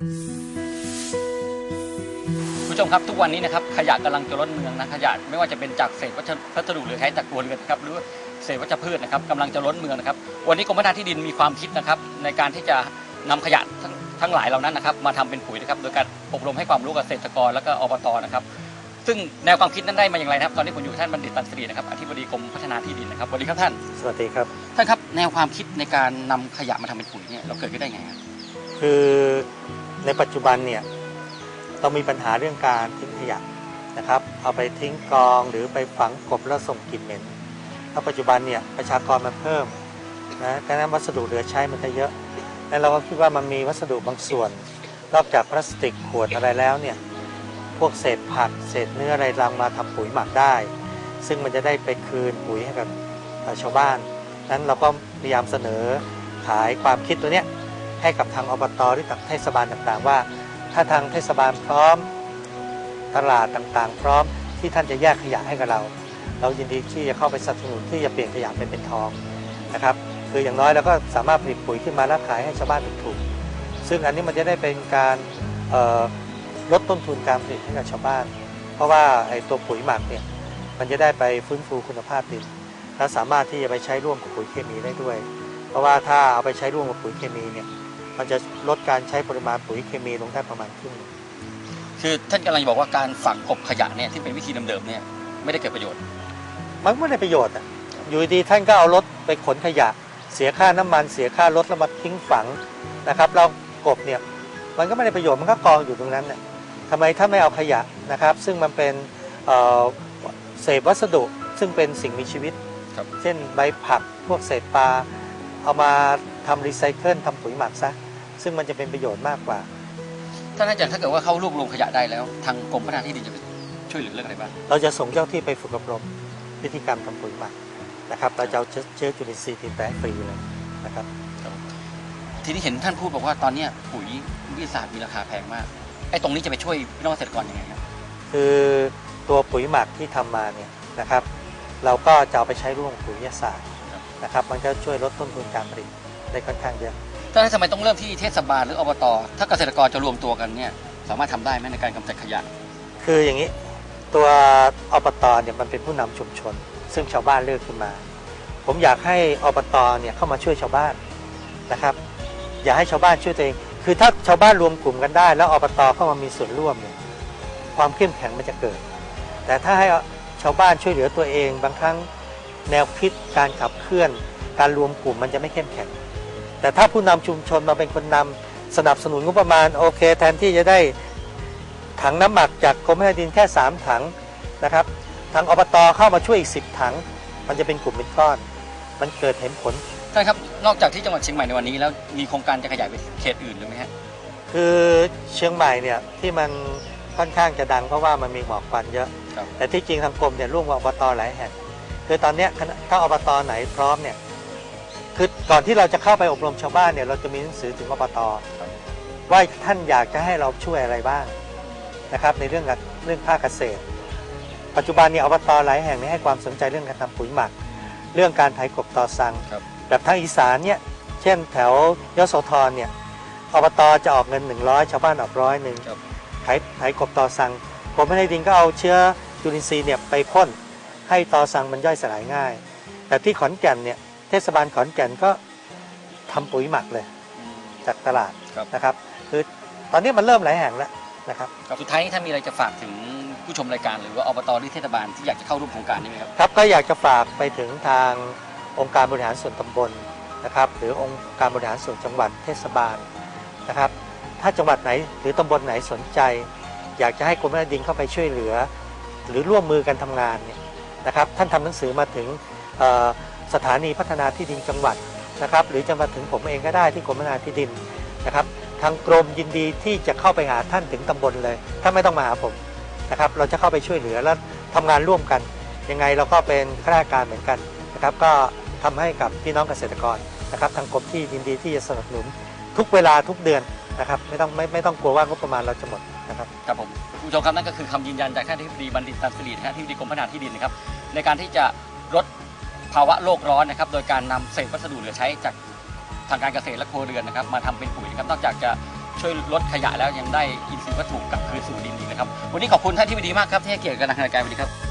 คุณผู้ชมครับทุกวันนี้นะครับขยะกำลังจะล้นเมืองนะขยะไม่ว่าจะเป็นจากเศษวัชวัสดุเหลือใช้จากครัวเรือนนะครับหรือว่าเศษวัชพืชนะครับกำลังจะล้นเมืองนะครับ วันนี้กรมพัฒนาที่ดินมีความคิดนะครับในการที่จะนำขยะทั้งทั้งหลายเหล่านั้นนะครับมาทำเป็นปุ๋ยนะครับโดยการอบรมให้ความรู้กับเกษตรกรแล้วก็อบตนะครับ ซึ่งแนวความคิดนั้นได้มาอย่างไรนะครับ ตอนนี้ผมอยู่กับท่านบัณฑิตตันสิรินะครับอธิบดีกรมพัฒนาที่ดินนะครับสวัสดีครับท่าน สวัสดีครับท่านครับแนวความคิดในการนำขยะมาทำเป็นปุ๋ยเนี่ยเราเกิดขึ้นได้ไงครับคือ ในปัจจุบันเนี่ยเรามีปัญหาเรื่องการทิ้งขยะนะครับ เอาไปทิ้งกองหรือไปฝังกบแล้วส่งกลิ่นเหม็นแล้วปัจจุบันเนี่ยประชากรมันเพิ่มนะดังนั้นวัสดุเหลือใช้มันจะเยอะ แล้วเราก็คิดว่ามันมีวัสดุบางส่วน นอกจากพลาสติกขวดอะไรแล้วเนี่ยพวกเศษผักเศษเนื้ออะไรรังมาทำปุ๋ยหมักได้ ซึ่งมันจะได้ไปคืนปุ๋ยให้กับชาวบ้านนั้นเราก็พยายามเสนอขายความคิดตัวเนี้ย ให้กับทางอบตหรือกับเทศบาลต่างๆ ว่า ถ้าทางเทศบาลพร้อมตลาดต่างๆ พร้อมที่ท่านจะแยกขยะให้กับเรา เรายินดีที่จะเข้าไปสนับสนุนที่จะเปลี่ยนขยะเป็นเป็นทองนะครับคืออย่างน้อยเราก็สามารถผลิตปุ๋ยขึ้นมาแล้วขายให้ชาวบ้านถูกๆซึ่งอันนี้มันจะได้เป็นการลดต้นทุนการผลิตให้กับชาวบ้าน เพราะว่าไอ้ตัวปุ๋ยหมักเนี่ยมันจะได้ไปฟื้นฟูคุณภาพดินและสามารถที่จะไปใช้ร่วมกับปุ๋ยเคมีได้ด้วย เพราะว่าถ้าเอาไปใช้ร่วมกับปุ๋ยเคมีเนี่ย มันจะลดการใช้ปริมาณปุ๋ยเคมีลงได้ประมาณครึ่งหนึ่งคือท่านกำลังจะบอกว่าการฝังกลบขยะเนี่ยที่เป็นวิธีเดิมๆเนี่ยไม่ได้เกิดประโยชน์ มันไม่ได้ประโยชน์อะอยู่ดีๆท่านก็เอารถไปขนขยะ เสียค่าน้ำมันเสียค่ารถแล้วมาทิ้งฝังนะครับเรากบเนี่ยมันก็ไม่ได้ประโยชน์มันก็กองอยู่ตรงนั้นเนี่ยทำไมถ้าไม่เอาขยะนะครับ ซึ่งมันเป็นเอ่อเศษวัสดุซึ่งเป็นสิ่งมีชีวิต ครับ เช่นใบผักพวกเศษปลาเอามาทำรีไซเคิลทำปุ๋ยหมักซะ ซึ่งมันจะเป็นประโยชน์มากกว่าท่านอาจารย์ถ้าเกิดว่าเขารวบรวมขยะได้แล้ว ทางกรมพัฒนาที่ดินจะไปช่วยเหลือเรื่องอะไรบ้างเราจะส่งเจ้าที่ไปฝึกอบรมวิธีการทำปุ๋ยหมักนะครับเราจะเอาเชื้อเชื้อจุลินทรีย์ติดแปะฟรีเลยนะครับ ทีนี้เห็นท่านพูดบอกว่าตอนเนี้ยปุ๋ยวิทยาศาสตร์มีราคาแพงมากไอ้ตรงนี้จะไปช่วยพี่น้องเกษตรกรยังไงครับคือตัวปุ๋ยหมักที่ทำมาเนี่ยนะครับ เราก็จะเอาไปใช้ร่วมกับปุ๋ยวิทยาศาสตร์นะครับ มันก็ช่วยลดต้นทุนการผลิตได้ค่อนข้างเยอะ ท่าทำไมต้องเริ่มที่เทศบาลหรืออบต ถ้าเกษตรกรจะรวมตัวกันเนี่ยสามารถทำได้ไหมในการกำจัดขยะ คืออย่างนี้ตัวอบตเนี่ยมันเป็นผู้นำชุมชน ซึ่งชาวบ้านเลือกขึ้นมา ผมอยากให้อบตเนี่ยเข้ามาช่วยชาวบ้านนะครับ อย่าให้ชาวบ้านช่วยตัวเอง คือถ้าชาวบ้านรวมกลุ่มกันได้ แล้วอบตเข้ามามีส่วนร่วมเนี่ยความเข้มแข็งมันจะเกิด แต่ถ้าให้ชาวบ้านช่วยเหลือตัวเอง บางครั้งแนวคิดการขับเคลื่อน การรวมกลุ่มมันจะไม่เข้มแข็ง แต่ถ้าผู้นำชุมชนมาเป็นคนนำสนับสนุนงบประมาณโอเค แทนที่จะได้ถังน้ำหมักจากกรมพัฒนาดินแค่ 3 ถังนะครับทางอบตเข้ามาช่วยอีก 10 ถัง มันจะเป็นกลุ่มเป็นก้อน มันเกิดเห็นผลท่านครับนอกจากที่จังหวัดเชียงใหม่ในวันนี้แล้วมีโครงการจะขยายไปเขตอื่นหรือไหมฮะคือเชียงใหม่เนี่ยที่มันค่อนข้างจะดังเพราะว่ามันมีหมอกควันเยอะครับแต่ที่จริงทางกรมเนี่ยร่วมกับอบตหลายแห่งคือตอนเนี้ยคณะถ้าอบตไหนพร้อมเนี่ย คือก่อนที่เราจะเข้าไปอบรมชาวบ้านเนี่ยเราจะมีหนังสือถึงอบตว่าท่านอยากจะให้เราช่วยอะไรบ้างนะครับ ในเรื่องการเรื่องภาคเกษตร ปัจจุบันเนี่ยอบตหลายแห่งเนี่ยให้ความสนใจเรื่องการทำปุ๋ยหมัก เรื่องการไถกบต่อสังครับแบบทางอีสานเนี่ยเช่นแถวยโสธรเนี่ยอบตจะออกเงิน 100 ชาวบ้านออกร้อยหนึ่งครับไถไถกบต่อสังกรมพัฒนาดินก็เอาเชื้อจุลินทรีย์เนี่ยไปพ่นให้ต่อสังมันย่อยสลายง่าย แต่ที่ขอนแก่นเนี่ย เทศบาลขอนแก่นก็ทำปุ๋ยหมักเลย จากตลาดครับนะครับ คือตอนนี้มันเริ่มหลายแห่งแล้วนะครับครับสุดท้ายนี้ถ้ามีอะไรจะฝากถึงผู้ชมรายการหรือว่าอบตหรือเทศบาลที่อยากจะเข้าร่วมโครงการนี้ไหมครับครับก็อยากจะฝากไปถึงทางองค์การบริหารส่วนตำบลนะครับหรือองค์การบริหารส่วนจังหวัดเทศบาลนะครับ ถ้าจังหวัดไหนหรือตำบลไหนสนใจ อยากจะให้กรมแผ่นดินเข้าไปช่วยเหลือ หรือร่วมมือกันทำงานเนี่ยนะครับ ท่านทำหนังสือมาถึงเอ่อ สถานีพัฒนาที่ดินจังหวัดนะครับ หรือจะมาถึงผมเองก็ได้ที่กรมพัฒนาที่ดินนะครับ ทางกรมยินดีที่จะเข้าไปหาท่านถึงตำบลเลย ถ้าไม่ต้องมาหาผมนะครับ เราจะเข้าไปช่วยเหลือและทำงานร่วมกัน ยังไงเราก็เป็นข้าราชการเหมือนกันนะครับ ก็ทำให้กับพี่น้องเกษตรกรนะครับ ทางกรมที่ยินดีที่จะสนับสนุนทุกเวลาทุกเดือนนะครับไม่ต้องไม่ไม่ต้องกลัวว่างบประมาณเราจะหมดนะครับครับผมผู้ชมครับนั่นก็คือคำยืนยันจากท่านที่ดีบัณฑิตตันสิรินะฮะที่ดีกรมพัฒนาที่ดินนะครับในการที่จะลด ภาวะโลกร้อนนะครับ โดยการนำเศษวัสดุเหลือใช้จากทางการเกษตรและครัวเรือนนะครับ มาทำเป็นปุ๋ยนะครับนอกจากจะช่วยลดขยะแล้วยังได้อินทรีย์วัตถุกลับคืนสู่ดินอีกนะครับ วันนี้ขอบคุณท่านที่ดีมากครับที่ให้เกียรติกับทางรายการสวัสดีครับ